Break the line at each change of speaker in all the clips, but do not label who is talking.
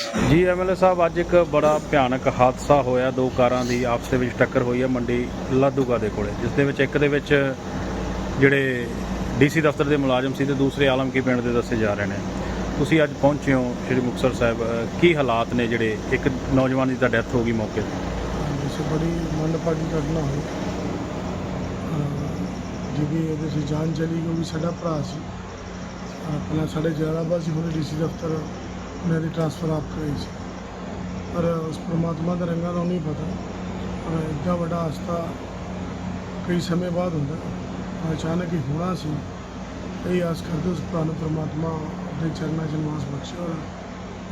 ਜੀ ਐਮਐਲਏ ਸਾਹਿਬ, ਅੱਜ ਇੱਕ ਬੜਾ ਭਿਆਨਕ ਹਾਦਸਾ ਹੋਇਆ। ਦੋ ਕਾਰਾਂ ਦੀ ਆਪਸ ਦੇ ਵਿੱਚ ਟੱਕਰ ਹੋਈ ਹੈ ਮੰਡੀ ਲਾਦੂਗਾ ਦੇ ਕੋਲੇ, ਜਿਸ ਦੇ ਵਿੱਚ ਇੱਕ ਦੇ ਵਿੱਚ ਜਿਹੜੇ ਡੀਸੀ ਦਫ਼ਤਰ ਦੇ ਮੁਲਾਜ਼ਮ ਸੀ ਤੇ ਦੂਸਰੇ ਆਲਮਕੀ ਪਿੰਡ ਦੇ ਦੱਸੇ ਜਾ ਰਹੇ ਨੇ। ਤੁਸੀਂ ਅੱਜ ਪਹੁੰਚੇ ਹੋ ਸ਼੍ਰੀ ਮੁਕਤਸਰ ਸਾਹਿਬ। ਕੀ ਹਾਲਾਤ ਨੇ ਜਿਹੜੇ ਇੱਕ ਨੌਜਵਾਨ ਦੀ ਤਾਂ ਡੈਥ ਹੋ ਗਈ ਮੌਕੇ ਤੇ?
ਜਿਸ ਬੜੀ ਮੰਦਭਾਗੀ ਘਟਨਾ ਹੋਈ। ਜਿਹਦੀ ਇਹਦੇ ਸੀ ਜਾਨ ਚਲੀ ਗਈ, ਉਹ ਵੀ ਸਾਡਾ ਭਰਾ ਸੀ। ਆਪਣਾ ਸਾਡੇ ਜਲਾਲਾਬਾਦ ਸੀ ਹੁਣ ਡੀਸੀ ਦਫ਼ਤਰ ਦੀ ਟ੍ਰਾਂਸਫਰ ਆਪ ਕਰਾਈ ਸੀ। ਪਰ ਉਸ ਪ੍ਰਮਾਤਮਾ ਦੇ ਰੰਗਾਂ ਦਾ ਨਹੀਂ ਪਤਾ। ਪਰ ਇੱਡਾ ਵੱਡਾ ਹਸਤਾ ਕਈ ਸਮੇਂ ਬਾਅਦ ਹੁੰਦਾ ਅਚਾਨਕ ਹੀ ਹੋਣਾ ਸੀ। ਕਈ ਆਸ ਕਰਦੇ ਉਸ ਭਰਾ ਨੂੰ ਪ੍ਰਮਾਤਮਾ ਆਪਣੇ ਚਰਨਾਂ 'ਚ ਨਿਵਾਸ ਬਖਸ਼ੇ ਔਰ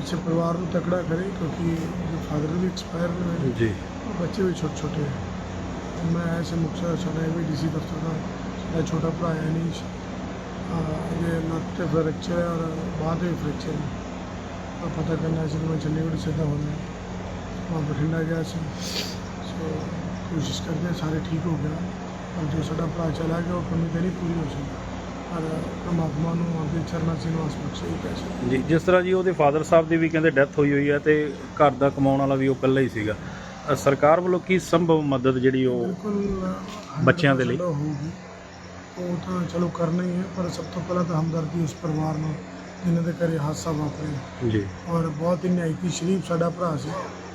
ਇਸੇ ਪਰਿਵਾਰ ਨੂੰ ਤਕੜਾ ਕਰੇ ਕਿਉਂਕਿ ਉਹਦੇ ਫਾਦਰ ਵੀ ਐਕਸਪਾਇਰ ਨੇ
ਜੀ।
ਬੱਚੇ ਵੀ ਛੋਟੇ ਛੋਟੇ ਹੈ ਮੈਂ ਐਸੇ ਮੁਕਤਸਰ ਚਲਾ ਵੀ ਡੀਸੀ ਦਫ਼ਤਰ ਦਾ ਸਾਡਾ ਛੋਟਾ ਭਰਾ ਹੈ ਨੀਸ਼ ਅਹ ਇਹ ਲੱਤ ਤੇ ਫ੍ਰੈਕਚਰ ਹੈ ਔਰ ਬਾਂਹ ਤੇ ਵੀ ਫ੍ਰੈਕਚਰ ਹੈ। ਪਤਾ ਕਰਨਾ ਸੀ ਮੈਂ ਚੰਡੀਗੜ੍ਹ ਸਿੱਧਾ ਹੋਣਾ ਮੈਂ ਬਠਿੰਡਾ ਗਿਆ ਸੀ। ਸੋ ਕੋਸ਼ਿਸ਼ ਕਰਦੇ ਸਾਰੇ ਠੀਕ ਹੋ ਗਿਆ ਔਰ ਜੋ ਸਾਡਾ ਭਰਾ ਚਲਾ ਗਿਆ ਉਹ ਕਮੀ ਤਾਂ ਨਹੀਂ ਪੂਰੀ ਹੋ ਸਕੀ ਪਰ ਪਰਮਾਤਮਾ ਨੂੰ ਆਪਦੇ ਚਰਨਾਂ 'ਚ ਨਿਵਾਸ ਬਖਸ਼ੇ ਹੀ ਸਕਦੇ
ਜੀ ਜਿਸ ਤਰ੍ਹਾਂ ਜੀ ਉਹਦੇ ਫਾਦਰ ਸਾਹਿਬ ਦੀ ਵੀ ਕਹਿੰਦੇ ਡੈਥ ਹੋਈ ਹੋਈ ਹੈ ਤੇ ਘਰ ਦਾ ਕਮਾਉਣ ਵਾਲਾ ਵੀ ਉਹ ਇਕੱਲਾ ਹੀ ਸੀਗਾ। ਅ, ਸਰਕਾਰ ਵੱਲੋਂ ਕੀ ਸੰਭਵ ਮਦਦ ਜਿਹੜੀ ਉਹ
ਬਿਲਕੁਲ
ਬੱਚਿਆਂ ਦੇ ਲਈ।
ਚਲੋ ਹੋਊਗੀ। ਉਹ ਤਾਂ ਚਲੋ ਕਰਨਾ ਹੀ ਹੈ ਪਰ ਸਭ ਤੋਂ ਪਹਿਲਾਂ ਤਾਂ ਹਮਦਰਦੀ ਉਸ ਪਰਿਵਾਰ ਨੂੰ ਜਿਨ੍ਹਾਂ ਦੇ ਘਰੇ ਹਾਦਸਾ ਵਾਪਰਿਆ।
ਜੀ।
ਔਰ ਬਹੁਤ ਹੀ ਨਿਆਇਤੀ ਸ਼ਰੀਫ ਸਾਡਾ ਭਰਾ ਸੀ।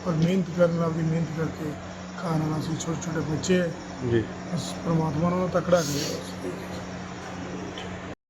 ਔਰ ਮਿਹਨਤ ਕਰਨ ਨਾਲ ਵੀ ਮਿਹਨਤ ਕਰਕੇ ਖਾਣ ਵਾਲਾ ਸੀ ਛੋਟੇ ਛੋਟੇ ਬੱਚੇ। ਹੈ।
ਜੀ।
ਬਸ ਪ੍ਰਮਾਤਮਾ ਨੂੰ ਤਕੜਾ ਕਰੇ